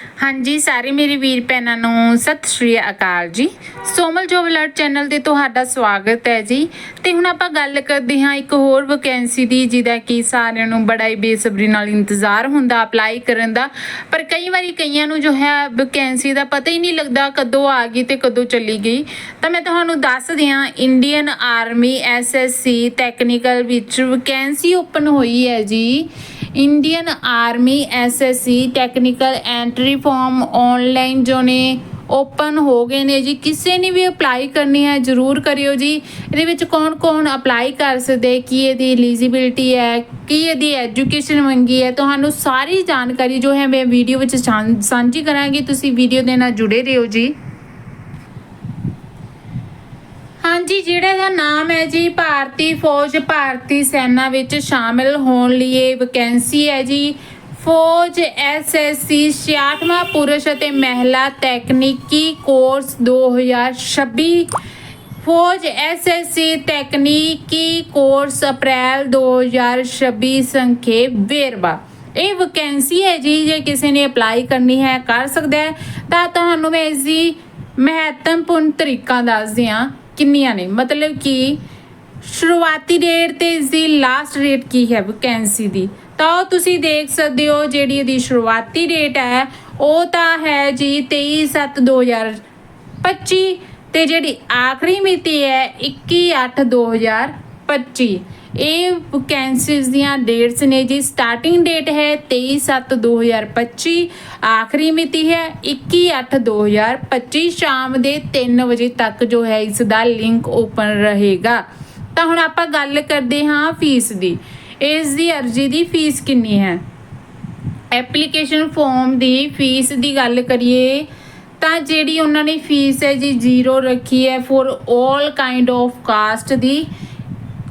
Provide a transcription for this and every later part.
ਹਾਂਜੀ ਸਾਰੇ ਮੇਰੇ ਵੀਰ ਭੈਣਾਂ ਨੂੰ ਸਤਿ ਸ਼੍ਰੀ ਅਕਾਲ ਜੀ। ਸੋਮਲ ਜੋਬ ਅਲਰਟ ਚੈਨਲ ਤੇ ਤੁਹਾਡਾ ਸਵਾਗਤ ਹੈ ਜੀ। ਤੇ ਹੁਣ ਆਪਾਂ ਗੱਲ ਕਰਦੇ ਹਾਂ ਇੱਕ ਹੋਰ ਵੈਕੈਂਸੀ ਦੀ, ਜਿਹਦਾ ਕਿ ਸਾਰਿਆਂ ਨੂੰ ਬੜਾ ਹੀ ਬੇਸਬਰੀ ਨਾਲ ਇੰਤਜ਼ਾਰ ਹੁੰਦਾ ਅਪਲਾਈ ਕਰਨ ਦਾ। ਪਰ ਕਈ ਵਾਰੀ ਕਈਆਂ ਨੂੰ ਜੋ ਹੈ ਵੈਕੈਂਸੀ ਦਾ ਪਤਾ ਹੀ ਨਹੀਂ ਲੱਗਦਾ ਕਦੋਂ ਆ ਗਈ ਤੇ ਕਦੋਂ ਚਲੀ ਗਈ। ਤਾਂ ਮੈਂ ਤੁਹਾਨੂੰ ਦੱਸ ਦਿਆਂ ਇੰਡੀਅਨ ਆਰਮੀ ਐਸਐਸਸੀ ਟੈਕਨੀਕਲ ਵਿੱਚ ਵੈਕੈਂਸੀ ਓਪਨ ਹੋਈ ਹੈ ਜੀ। Indian army SSC technical entry form online ਜੋ ਨੇ ਓਪਨ ਹੋ ਗਏ ਨੇ ਜੀ। ਕਿਸੇ ਨੇ ਵੀ ਅਪਲਾਈ ਕਰਨੀ ਹੈ, ਜਰੂਰ ਕਰਿਓ ਜੀ। ਇਹਦੇ ਵਿੱਚ ਕੌਣ ਕੌਣ ਅਪਲਾਈ ਕਰ ਸਕਦੇ, ਕੀ ਇਹਦੀ ਐਲੀਜੀਬਿਲਟੀ ਹੈ, ਕੀ ਇਹਦੀ ਐਜੂਕੇਸ਼ਨ ਮੰਗੀ ਹੈ, ਤੁਹਾਨੂੰ ਸਾਰੀ ਜਾਣਕਾਰੀ ਜੋ ਹੈ ਮੈਂ ਵੀਡੀਓ ਵਿੱਚ ਸਾਂ- ਸਾਂਝੀ ਕਰਾਂਗੀ। ਤੁਸੀਂ ਵੀਡੀਓ ਦੇ ਨਾਲ ਜੁੜੇ ਰਹੋ ਜੀ। ਹਾਂਜੀ, ਜਿਹੜੇ ਦਾ ਨਾਮ ਹੈ ਜੀ, ਭਾਰਤੀ ਫੌਜ, ਭਾਰਤੀ ਸੈਨਾ ਵਿੱਚ ਸ਼ਾਮਿਲ ਹੋਣ ਲਈ ਇਹ ਵੈਕੈਂਸੀ ਹੈ ਜੀ। ਫੌਜ ਐਸਐਸਸੀ 66ਵਾਂ ਪੁਰਸ਼ ਅਤੇ ਮਹਿਲਾ ਤਕਨੀਕੀ ਕੋਰਸ 2026 ਫੌਜ ਐਸਐਸਸੀ ਤਕਨੀਕੀ ਕੋਰਸ ਅਪ੍ਰੈਲ 2026 ਸੰਖੇਪ ਵੇਰਵਾ। ਇਹ ਵੈਕੈਂਸੀ ਹੈ ਜੀ, ਜੇ ਕਿਸੇ ਨੇ ਅਪਲਾਈ ਕਰਨੀ ਹੈ, ਕਰ ਸਕਦਾ ਹੈ। ਤਾਂ ਤੁਹਾਨੂੰ ਮੈਂ ਇਸ ਦੀ ਮਹੱਤਵਪੂਰਨ ਤਰੀਕਾ ਦੱਸਦੀ ਹਾਂ। ਕਿੰਨੀਆਂ ਨੇ? ਮਤਲਬ ਕਿ ਸ਼ੁਰੂਆਤੀ ਡੇਟ ਤੇ ਇਸ ਦੀ ਲਾਸਟ ਡੇਟ ਕੀ ਹੈ ਵੈਕੈਂਸੀ ਦੀ? ਤਾਂ ਉਹ ਤੁਸੀਂ ਦੇਖ ਸਕਦੇ ਹੋ ਜਿਹੜੀ ਇਹਦੀ ਸ਼ੁਰੂਆਤੀ ਡੇਟ ਹੈ, ਉਹ ਤਾਂ ਹੈ ਜੀ 23/7/2025 ਤੇ ਜਿਹੜੀ ਆਖਰੀ ਮਿਤੀ ਹੈ 21/8/2025 ਇਹ ਵੈਕੈਂਸੀਜ਼ ਦੀਆਂ ਡੇਟਸ ਨੇ ਜੀ। ਸਟਾਰਟਿੰਗ ਡੇਟ ਹੈ 23/7/2025 ਆਖਰੀ ਮਿਤੀ ਹੈ 21/8/2025 ਸ਼ਾਮ ਦੇ 3 ਵਜੇ ਤੱਕ ਜੋ ਹੈ ਇਸ ਦਾ ਲਿੰਕ ਓਪਨ ਰਹੇਗਾ। ਤਾਂ ਹੁਣ ਆਪਾਂ ਗੱਲ ਕਰਦੇ ਹਾਂ ਫੀਸ ਦੀ। ਇਸ ਦੀ ਅਰਜ਼ੀ ਦੀ ਫੀਸ ਕਿੰਨੀ ਹੈ? ਐਪਲੀਕੇਸ਼ਨ ਫਾਰਮ ਦੀ ਫੀਸ ਦੀ ਗੱਲ ਕਰੀਏ ਤਾਂ ਜਿਹੜੀ ਉਹਨਾਂ ਨੇ ਫੀਸ ਹੈ ਜੀ ਜ਼ੀਰੋ ਰੱਖੀ ਹੈ ਫॉर 올 ਕਾਈਂਡ ਆਫ ਕਾਸਟ ਦੀ।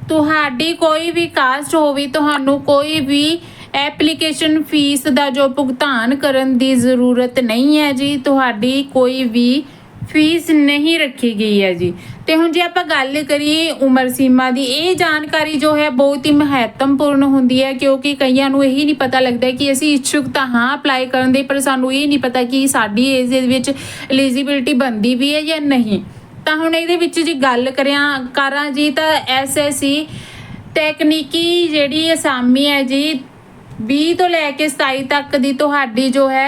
ਤੁਹਾਡੀ ਕੋਈ ਵੀ ਕਾਸਟ ਹੋਵੇ, ਤੁਹਾਨੂੰ ਕੋਈ ਵੀ ਐਪਲੀਕੇਸ਼ਨ ਫੀਸ ਦਾ ਜੋ ਭੁਗਤਾਨ ਕਰਨ ਦੀ ਜ਼ਰੂਰਤ ਨਹੀਂ ਹੈ ਜੀ, ਤੁਹਾਡੀ ਕੋਈ ਵੀ ਫੀਸ ਨਹੀਂ ਰੱਖੀ ਗਈ ਹੈ ਜੀ। ਤੇ ਹੁਣ ਜੇ ਆਪਾਂ ਗੱਲ ਕਰੀਏ ਉਮਰ ਸੀਮਾ ਦੀ, ਇਹ ਜਾਣਕਾਰੀ ਜੋ ਹੈ ਬਹੁਤ ਹੀ ਮਹੱਤਵਪੂਰਨ ਹੁੰਦੀ ਹੈ, ਕਿਉਂਕਿ ਕਈਆਂ ਨੂੰ ਇਹੀ ਨਹੀਂ ਪਤਾ ਲੱਗਦਾ ਕਿ ਅਸੀਂ ਇੱਛੁਕ ਤਾਂ ਹਾਂ ਅਪਲਾਈ ਕਰਨ ਦੇ, ਪਰ ਸਾਨੂੰ ਇਹ ਨਹੀਂ ਪਤਾ ਕਿ ਸਾਡੀ ਏਜ ਦੇ ਵਿੱਚ ਐਲੀਜੀਬਿਲਟੀ ਬੰਦੀ ਵੀ ਹੈ ਜਾਂ ਨਹੀਂ। ਤਾਂ ਹੁਣ ਇਹਦੇ ਵਿੱਚ ਜੀ ਗੱਲ ਕਰਿਆ ਕਰਾਂ ਜੀ, ਤਾਂ ਐਸਐਸਸੀ ਤਕਨੀਕੀ ਜਿਹੜੀ ਅਸਾਮੀ ਹੈ ਜੀ 20 ਤੋਂ ਲੈ ਕੇ 27 ਤੱਕ ਦੀ ਤੁਹਾਡੀ ਜੋ ਹੈ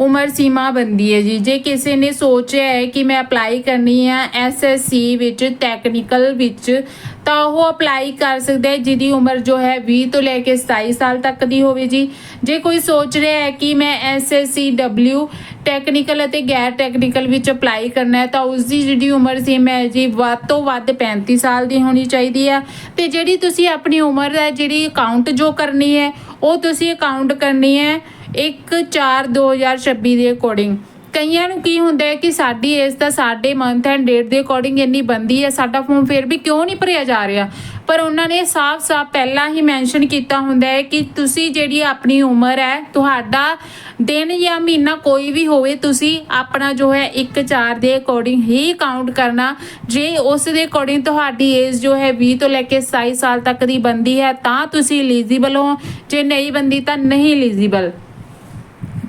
ਉਮਰ ਸੀਮਾ ਬੰਦੀ ਹੈ ਜੀ। ਜੇ ਕਿਸੇ ਨੇ ਸੋਚਿਆ ਹੈ ਕਿ ਮੈਂ ਅਪਲਾਈ ਕਰਨੀ ਹੈ ਐਸਐਸਸੀ ਵਿੱਚ ਟੈਕਨੀਕਲ ਵਿੱਚ, ਤਾਂ ਉਹ ਅਪਲਾਈ ਕਰ ਸਕਦਾ ਹੈ, ਜਿਹਦੀ ਉਮਰ ਜੋ ਹੈ 20 ਤੋਂ ਲੈ ਕੇ 27 ਸਾਲ ਤੱਕ ਦੀ ਹੋਵੇ ਜੀ। ਜੇ ਕੋਈ ਸੋਚ ਰਿਹਾ ਹੈ ਕਿ ਮੈਂ ਐਸਐਸਸੀ ਡਬਲਯੂ ਟੈਕਨੀਕਲ ਅਤੇ ਗੈਰ ਟੈਕਨੀਕਲ ਵਿੱਚ ਅਪਲਾਈ ਕਰਨਾ ਹੈ, ਤਾਂ ਉਸ ਦੀ ਜਿਹੜੀ ਉਮਰ ਸੀ ਮੈਂ ਜੀ, ਵੱਧ ਤੋਂ ਵੱਧ 35 ਸਾਲ ਦੀ ਹੋਣੀ ਚਾਹੀਦੀ ਹੈ ਤੇ ਜਿਹੜੀ ਤੁਸੀਂ ਆਪਣੀ ਉਮਰ ਦਾ ਜਿਹੜੀ ਅਕਾਊਂਟ ਜੋ ਕਰਨੀ ਹੈ, ਉਹ ਤੁਸੀਂ ਅਕਾਊਂਟ ਕਰਨੀ ਹੈ 1/4/2026 ਦੇ ਅਕੋਰਡਿੰਗ ਕਈਆਂ ਨੂੰ ਕੀ ਹੁੰਦਾ ਹੈ ਕਿ ਸਾਡੀ ਏਜ ਤਾਂ ਸਾਡੇ ਮੰਥ ਐਂਡ ਡੇਟ ਦੇ ਅਕੋਰਡਿੰਗ ਇੰਨੀ ਬੰਦੀ ਹੈ, ਸਾਡਾ ਫਾਰਮ ਫਿਰ ਵੀ ਕਿਉਂ ਨਹੀਂ ਭਰਿਆ ਜਾ ਰਿਹਾ? ਪਰ ਉਹਨਾਂ ਨੇ ਸਾਫ਼-ਸਾਫ਼ ਪਹਿਲਾਂ ਹੀ ਮੈਂਸ਼ਨ ਕੀਤਾ ਹੁੰਦਾ ਹੈ ਕਿ ਤੁਸੀਂ ਜਿਹੜੀ ਆਪਣੀ ਉਮਰ ਹੈ, ਤੁਹਾਡਾ ਦਿਨ ਜਾਂ ਮਹੀਨਾ ਕੋਈ ਵੀ ਹੋਵੇ, ਤੁਸੀਂ ਆਪਣਾ ਜੋ ਹੈ 1/4 ਦੇ ਅਕੋਰਡਿੰਗ ਹੀ ਕਾਊਂਟ ਕਰਨਾ। ਜੇ ਉਸ ਦੇ ਅਕੋਰਡਿੰਗ ਤੁਹਾਡੀ ਏਜ ਜੋ ਹੈ 20 ਤੋਂ ਲੈ ਕੇ 27 ਸਾਲ ਤੱਕ ਦੀ ਬੰਦੀ ਹੈ, ਤਾਂ ਤੁਸੀਂ ਐਲੀਜੀਬਲ ਹੋ। ਜੇ ਨਹੀਂ ਬੰਦੀ ਤਾਂ ਨਹੀਂ ਐਲੀਜੀਬਲ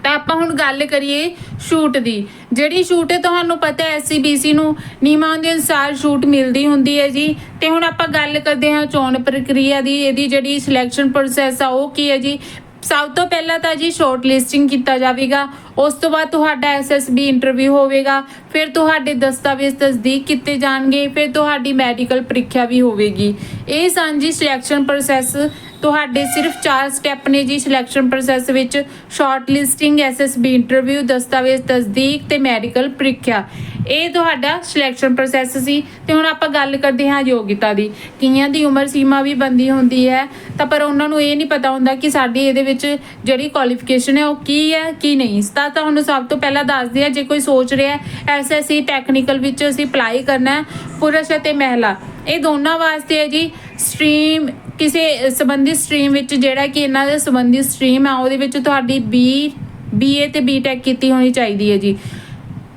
ਤਾਂ ਆਪਾਂ ਹੁਣ ਗੱਲ ਕਰੀਏ ਛੂਟ ਦੀ। ਜਿਹੜੀ ਛੂਟ ਤੁਹਾਨੂੰ ਪਤਾ ਹੈ ਐਸਸੀਬੀਸੀ ਨੂੰ ਨਿਯਮਾਂ ਦੇ ਅਨੁਸਾਰ ਛੂਟ ਮਿਲਦੀ ਹੁੰਦੀ ਹੈ ਜੀ। ਤੇ ਹੁਣ ਆਪਾਂ ਗੱਲ ਕਰਦੇ ਹਾਂ ਚੋਣ ਪ੍ਰਕਿਰਿਆ ਦੀ, ਇਹਦੀ ਜਿਹੜੀ ਸਿਲੈਕਸ਼ਨ ਪ੍ਰੋਸੈਸ ਆ ਉਹ ਕੀ ਹੈ ਜੀ। ਸਭ ਤੋਂ ਪਹਿਲਾਂ ਤਾਂ ਜੀ ਸ਼ਾਰਟ ਲਿਸਟਿੰਗ ਕੀਤਾ ਜਾਵੇਗਾ। ਉਸ ਤੋਂ ਬਾਅਦ ਤੁਹਾਡਾ ਐਸਐਸਬੀ ਇੰਟਰਵਿਊ ਹੋਵੇਗਾ, ਫਿਰ ਤੁਹਾਡੇ ਦਸਤਾਵੇਜ਼ ਤਸਦੀਕ ਕੀਤੇ ਜਾਣਗੇ, ਫਿਰ ਤੁਹਾਡੀ ਮੈਡੀਕਲ ਪ੍ਰੀਖਿਆ ਵੀ ਹੋਵੇਗੀ। ਇਹ ਸਾਂਝੀ ਸਿਲੈਕਸ਼ਨ ਪ੍ਰੋਸੈਸ ਤੁਹਾਡੇ ਸਿਰਫ 4 ਸਟੈਪ ਨੇ ਜੀ। ਸਿਲੈਕਸ਼ਨ ਪ੍ਰੋਸੈਸ ਵਿੱਚ ਸ਼ਾਰਟ ਲਿਸਟਿੰਗ ਐਸਐਸਬੀ ਇੰਟਰਵਿਊ ਦਸਤਾਵੇਜ਼ ਤਸਦੀਕ ਤੇ ਮੈਡੀਕਲ ਪ੍ਰੀਖਿਆ। ਇਹ ਤੁਹਾਡਾ ਸਿਲੈਕਸ਼ਨ ਪ੍ਰੋਸੈਸ ਸੀ। ਤੇ ਹੁਣ ਆਪਾਂ ਗੱਲ ਕਰਦੇ ਹਾਂ ਯੋਗਿਤਾ ਦੀ। ਕਈਆਂ ਦੀ ਉਮਰ ਸੀਮਾ ਵੀ ਬੰਦੀ ਹੁੰਦੀ ਹੈ? ਤਾਂ ਪਰ ਉਹਨਾਂ ਨੂੰ ਇਹ ਨਹੀਂ ਪਤਾ ਹੁੰਦਾ ਕਿ ਸਾਡੀ ਇਹਦੇ ਵਿੱਚ ਜਿਹੜੀ ਕੁਆਲੀਫਿਕੇਸ਼ਨ ਹੈ ਉਹ ਕੀ ਹੈ, ਕੀ ਨਹੀਂ। ਤਾਂ ਤੁਹਾਨੂੰ ਸਭ ਤੋਂ ਪਹਿਲਾਂ ਦੱਸਦੇ ਆ, ਜੇ ਕੋਈ ਸੋਚ ਰਿਹਾ ਐਸਐਸਸੀ ਟੈਕਨੀਕਲ ਵਿੱਚ ਅਸੀਂ ਅਪਲਾਈ ਕਰਨਾ ਹੈ, ਪੁਰਸ਼ ਅਤੇ ਮਹਿਲਾ। ਇਹ ਦੋਨਾਂ ਵਾਸਤੇ ਹੈ ਜੀ ਸਟਰੀਮ ਕਿਸੇ ਸੰਬੰਧਿਤ ਸਟਰੀਮ ਵਿੱਚ ਜਿਹੜਾ ਕਿ ਇਹਨਾਂ ਦੇ ਸੰਬੰਧਿਤ ਸਟਰੀਮ ਆ, ਉਹਦੇ ਵਿੱਚ ਤੁਹਾਡੀ ਬੀ ਬੀਏ ਤੇ ਬੀਟੈਕ ਕੀਤੀ ਹੋਣੀ ਚਾਹੀਦੀ ਹੈ ਜੀ।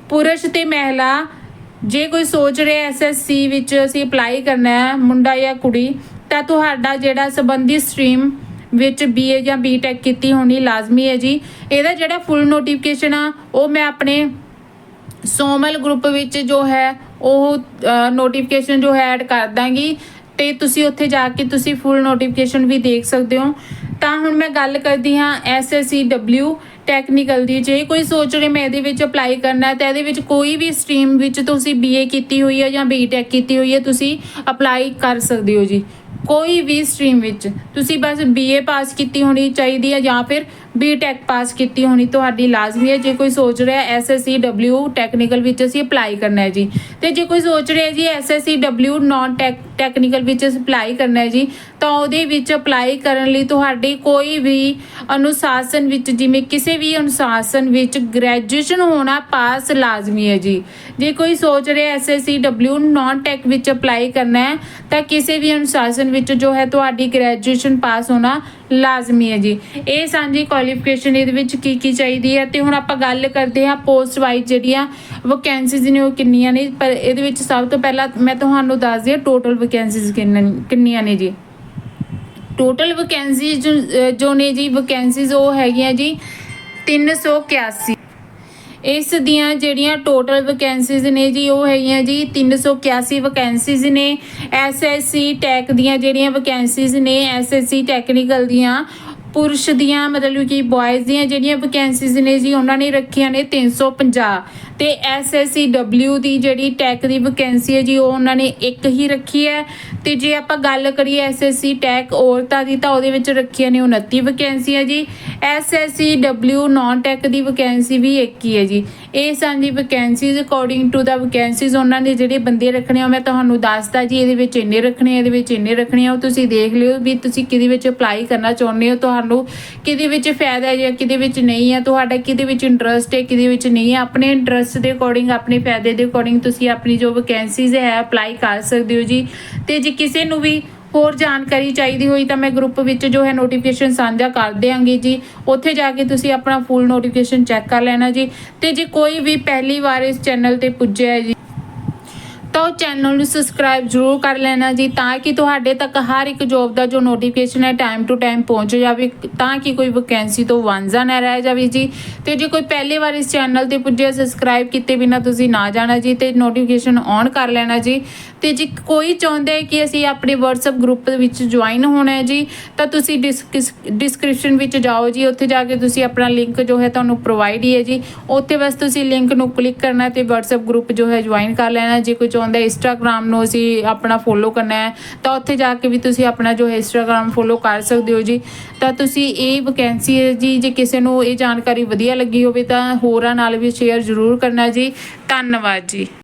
ਪੁਰਸ਼ ਤੇ ਮਹਿਲਾ, ਜੇ ਕੋਈ ਸੋਚ ਰਿਹਾ ਐਸਐਸਸੀ ਵਿੱਚ ਅਸੀਂ ਅਪਲਾਈ ਕਰਨਾ ਹੈ, ਮੁੰਡਾ ਜਾਂ ਕੁੜੀ, ਤਾਂ ਤੁਹਾਡਾ ਜਿਹੜਾ ਸੰਬੰਧਿਤ ਸਟਰੀਮ ਵਿੱਚ ਬੀਏ ਜਾਂ ਬੀਟੈਕ ਕੀਤੀ ਹੋਣੀ ਲਾਜ਼ਮੀ ਹੈ ਜੀ। ਇਹਦਾ ਜਿਹੜਾ ਫੁੱਲ ਨੋਟੀਫਿਕੇਸ਼ਨ ਆ, ਉਹ ਮੈਂ ਆਪਣੇ ਸੋਮਲ ਗਰੁੱਪ ਵਿੱਚ ਜੋ ਹੈ, ਉਹ ਨੋਟੀਫਿਕੇਸ਼ਨ ਜੋ ਹੈ ਐਡ ਕਰ ਦਾਂਗੀ। ਤੇ ਤੁਸੀਂ ਉੱਥੇ ਜਾ ਕੇ ਤੁਸੀਂ ਫੁੱਲ ਨੋਟੀਫਿਕੇਸ਼ਨ ਵੀ ਦੇਖ ਸਕਦੇ ਹੋ। ਤਾਂ ਹੁਣ ਮੈਂ ਗੱਲ ਕਰਦੀ ਹਾਂ SSCW ਟੈਕਨੀਕਲ ਦੀ। ਜੇ ਕੋਈ ਸੋਚ ਰਿਹਾ ਮੈਂ ਇਹਦੇ ਵਿੱਚ ਅਪਲਾਈ ਕਰਨਾ ਹੈ, ਤਾਂ ਇਹਦੇ ਵਿੱਚ ਕੋਈ ਵੀ ਸਟਰੀਮ ਵਿੱਚ ਤੁਸੀਂ BA ਕੀਤੀ ਹੋਈ ਹੈ ਜਾਂ BTech ਕੀਤੀ ਹੋਈ ਹੈ, ਤੁਸੀਂ ਅਪਲਾਈ ਕਰ ਸਕਦੇ ਹੋ ਜੀ। ਕੋਈ ਵੀ ਸਟਰੀਮ ਵਿੱਚ। ਤੁਸੀਂ ਬਸ BA ਪਾਸ ਕੀਤੀ ਹੋਣੀ ਚਾਹੀਦੀ ਹੈ ਜਾਂ ਫਿਰ BTech ਪਾਸ ਕੀਤੀ ਹੋਣੀ ਤੁਹਾਡੀ ਲਾਜ਼ਮੀ ਹੈ। ਜੇ ਕੋਈ ਸੋਚ ਰਿਹਾ SSCW ਟੈਕਨੀਕਲ ਵਿੱਚ ਅਸੀਂ ਅਪਲਾਈ ਕਰਨਾ ਹੈ ਜੀ। ਤੇ ਜੇ ਕੋਈ ਸੋਚ ਰਿਹਾ ਜੀ SSCW ਨਾਨ ਟੈਕਨੀਕਲ ਵਿੱਚ ਅਪਲਾਈ ਕਰਨਾ ਹੈ ਜੀ, ਤਾਂ ਉਹਦੇ ਵਿੱਚ ਅਪਲਾਈ ਕਰਨ ਲਈ ਤੁਹਾਡੀ ਕੋਈ ਵੀ ਅਨੁਸ਼ਾਸਨ ਵਿੱਚ, ਜਿਵੇਂ ਕਿਸੇ ਵੀ ਅਨੁਸ਼ਾਸਨ ਵਿੱਚ ਗ੍ਰੈਜੂਏਸ਼ਨ ਹੋਣਾ ਪਾਸ ਲਾਜ਼ਮੀ ਹੈ ਜੀ। ਜੇ ਕੋਈ ਸੋਚ ਰਿਹਾ SSCW ਨਾਨ ਟੈਕ ਵਿੱਚ ਅਪਲਾਈ ਕਰਨਾ ਹੈ, ਤਾਂ ਕਿਸੇ ਵੀ ਅਨੁਸ਼ਾਸਨ ਵਿੱਚ ਜੋ ਹੈ ਤੁਹਾਡੀ ਗ੍ਰੈਜੂਏਸ਼ਨ ਪਾਸ ਹੋਣਾ ਲਾਜ਼ਮੀ ਹੈ ਜੀ। ਇਹ ਸਾਂਝੀ ਕੁਆਲੀਫਿਕੇਸ਼ਨ ਇਹਦੇ ਵਿੱਚ ਕੀ ਕੀ ਚਾਹੀਦੀ ਹੈ ਤੇ ਹੁਣ ਆਪਾਂ ਗੱਲ ਕਰਦੇ ਹਾਂ ਪੋਸਟ ਵਾਈਜ਼ ਜਿਹੜੀਆਂ ਵੈਕੈਂਸੀਜ਼ ਨੇ ਉਹ ਕਿੰਨੀਆਂ ਨੇ, ਪਰ ਇਹਦੇ ਵਿੱਚ ਸਭ ਤੋਂ ਪਹਿਲਾਂ ਮੈਂ ਤੁਹਾਨੂੰ ਦੱਸਦੀ ਹਾਂ ਟੋਟਲ ਵੈਕੈਂਸੀਜ਼ ਕਿੰਨੀਆਂ ਨੇ ਜੀ। ਟੋਟਲ ਵੈਕੈਂਸੀਜ਼ ਜੋ ਨੇ ਜੀ ਵੈਕੈਂਸੀਜ਼ ਉਹ ਹੈਗੀਆਂ ਜੀ 381 ਇਸ ਦੀਆਂ ਜਿਹੜੀਆਂ ਟੋਟਲ ਵੈਕੈਂਸੀਜ਼ ਨੇ ਜੀ, ਉਹ ਹੈਗੀਆਂ ਜੀ 381 ਵੈਕੈਂਸੀਜ਼ ਨੇ। ਐਸਐਸਸੀ ਟੈਕ ਦੀਆਂ ਜਿਹੜੀਆਂ ਵੈਕੈਂਸੀਜ਼ ਨੇ ਐਸਐਸਸੀ ਟੈਕਨੀਕਲ ਦੀਆਂ ਪੁਰਸ਼ ਦੀਆਂ, ਮਤਲਬ ਕਿ ਬॉयਜ਼ ਦੀਆਂ ਜਿਹੜੀਆਂ ਵੈਕੈਂਸੀਜ਼ ਨੇ ਜੀ, ਉਹਨਾਂ ਨੇ ਰੱਖੀਆਂ ਨੇ 350 ਤੇ ਐਸਐਸਸੀਡਬਲਯੂ ਦੀ ਜਿਹੜੀ ਟੈਕ ਦੀ ਵੈਕੈਂਸੀ ਹੈ ਜੀ, ਉਹ ਉਹਨਾਂ ਨੇ ਇੱਕ ਹੀ ਰੱਖੀ ਹੈ। ਤੇ ਜੇ ਆਪਾਂ ਗੱਲ ਕਰੀਏ ਐਸਐਸਸੀ ਟੈਕ ਔਰਤਾਂ ਦੀ, ਤਾਂ ਉਹਦੇ ਵਿੱਚ ਰੱਖੀਆਂ ਨੇ 29 ਵੈਕੈਂਸੀਆਂ ਜੀ। ਐਸਐਸਸੀਡਬਲਯੂ ਨਾਨ ਟੈਕ ਦੀ ਵੈਕੈਂਸੀ ਵੀ ਇੱਕ ਹੀ ਹੈ ਜੀ। ਇਹ ਸਾਂਝੀ vacancies according to the vacancies ਉਹਨਾਂ ਨੇ ਜਿਹੜੇ ਬੰਦੇ ਰੱਖਣੇ ਆ ਮੈਂ ਤੁਹਾਨੂੰ ਦੱਸਦਾ ਜੀ, ਇਹਦੇ ਵਿੱਚ ਇੰਨੇ ਰੱਖਣੇ ਇਹਦੇ ਵਿੱਚ ਇੰਨੇ ਰੱਖਣੇ ਆ, ਉਹ ਤੁਸੀਂ ਦੇਖ ਲਿਓ ਵੀ ਤੁਸੀਂ ਕਿਹਦੇ ਵਿੱਚ ਅਪਲਾਈ ਕਰਨਾ ਚਾਹੁੰਦੇ ਹੋ, ਤੁਹਾਨੂੰ ਕਿਹਦੇ ਵਿੱਚ ਫਾਇਦਾ ਹੈ ਜਾਂ ਕਿਹਦੇ ਵਿੱਚ ਨਹੀਂ ਹੈ, ਤੁਹਾਡਾ ਕਿਹਦੇ ਵਿੱਚ ਇੰਟਰਸਟ ਹੈ, ਕਿਹਦੇ ਵਿੱਚ ਨਹੀਂ ਹੈ, ਆਪਣੇ ਇੰਟਰਸਟ ਦੇ ਅਕੋਰਡਿੰਗ ਆਪਣੇ ਫਾਇਦੇ ਦੇ ਅਕੋਰਡਿੰਗ ਤੁਸੀਂ ਆਪਣੀ ਜੋ ਵੈਕੈਂਸੀਜ਼ ਹੈ ਅਪਲਾਈ ਕਰ ਸਕਦੇ ਹੋ ਜੀ। ਤੇ ਜੇ ਕਿਸੇ ਨੂੰ ਵੀ ਹੋਰ ਜਾਣਕਾਰੀ ਚਾਹੀਦੀ ਹੋਈ ਤਾਂ ਮੈਂ ਗਰੁੱਪ ਵਿੱਚ ਜੋ ਹੈ ਨੋਟੀਫਿਕੇਸ਼ਨ ਸਾਂਝਾ ਕਰ ਦਿਆਂਗੀ ਜੀ। ਉੱਥੇ ਜਾ ਕੇ ਤੁਸੀਂ ਆਪਣਾ ਫੁੱਲ ਨੋਟੀਫਿਕੇਸ਼ਨ ਚੈੱਕ ਕਰ ਲੈਣਾ ਜੀ। ਤੇ ਜੇ ਕੋਈ ਵੀ ਪਹਿਲੀ ਵਾਰ ਇਸ ਚੈਨਲ ਤੇ ਪੁੱਜਿਆ ਹੈ ਜੀ ਤਾਂ ਉਹ ਚੈਨਲ ਨੂੰ ਸਬਸਕ੍ਰਾਈਬ ਜ਼ਰੂਰ ਕਰ ਲੈਣਾ ਜੀ, ਤਾਂ ਕਿ ਤੁਹਾਡੇ ਤੱਕ ਹਰ ਇੱਕ ਜੋਬ ਦਾ ਜੋ ਨੋਟੀਫਿਕੇਸ਼ਨ ਹੈ ਟਾਈਮ ਟੂ ਟਾਈਮ ਪਹੁੰਚ ਜਾਵੇ, ਤਾਂ ਕਿ ਕੋਈ ਵੈਕੈਂਸੀ ਤੋਂ ਵਾਂਝਾ ਨਾ ਰਹਿ ਜਾਵੇ ਜੀ। ਤੇ ਜੇ ਕੋਈ ਪਹਿਲੀ ਵਾਰ ਇਸ ਚੈਨਲ ਤੇ ਪੁੱਜਿਆ ਸਬਸਕ੍ਰਾਈਬ ਕੀਤੇ ਬਿਨਾ ਤੁਸੀਂ ਨਾ ਜਾਣਾ ਜੀ, ਤੇ ਨੋਟੀਫਿਕੇਸ਼ਨ ਔਨ ਕਰ ਲੈਣਾ ਜੀ। ਤੇ ਜੇ ਕੋਈ ਚਾਹੁੰਦਾ ਹੈ ਕਿ ਅਸੀਂ ਆਪਣੇ WhatsApp ਗਰੁੱਪ ਵਿੱਚ ਜੁਆਇਨ ਹੋਣਾ ਹੈ ਜੀ, ਤਾਂ ਤੁਸੀਂ ਡਿਸਕ੍ਰਿਪਸ਼ਨ ਵਿੱਚ ਜਾਓ ਜੀ। ਉੱਥੇ ਜਾ ਕੇ ਤੁਸੀਂ ਆਪਣਾ ਲਿੰਕ ਜੋ ਹੈ ਤੁਹਾਨੂੰ ਪ੍ਰੋਵਾਈਡ ਹੀ ਹੈ ਜੀ। ਉੱਥੇ ਬਸ ਤੁਸੀਂ ਲਿੰਕ ਨੂੰ ਕਲਿੱਕ ਕਰਨਾ ਤੇ WhatsApp ਗਰੁੱਪ ਜੋ ਹੈ ਜੁਆਇਨ ਕਰ ਲੈਣਾ। ਜੇ ਕੋਈ ਚਾਹੁੰਦਾ ਇੰਸਟਾਗ੍ਰam ਨੂੰ ਅਸੀਂ ਆਪਣਾ ਫੋਲੋ ਕਰਨਾ ਹੈ। ਤਾਂ ਉੱਥੇ ਜਾ ਕੇ ਵੀ ਤੁਸੀਂ ਆਪਣਾ ਜੋ ਹੈ ਇੰਸਟਾਗ੍ਰam ਫੋਲੋ ਕਰ ਸਕਦੇ ਹੋ ਜੀ। ਤਾਂ ਤੁਸੀਂ ਇਹ ਵੈਕੈਂਸੀ ਹੈ ਜੀ, ਜੇ ਕਿਸੇ ਨੂੰ ਇਹ ਜਾਣਕਾਰੀ ਵਧੀਆ ਲੱਗੀ ਹੋਵੇ ਤਾਂ ਹੋਰਾਂ ਨਾਲ ਵੀ ਸ਼ੇਅਰ ਜ਼ਰੂਰ ਕਰਨਾ ਜੀ। ਧੰਨਵਾਦ ਜੀ।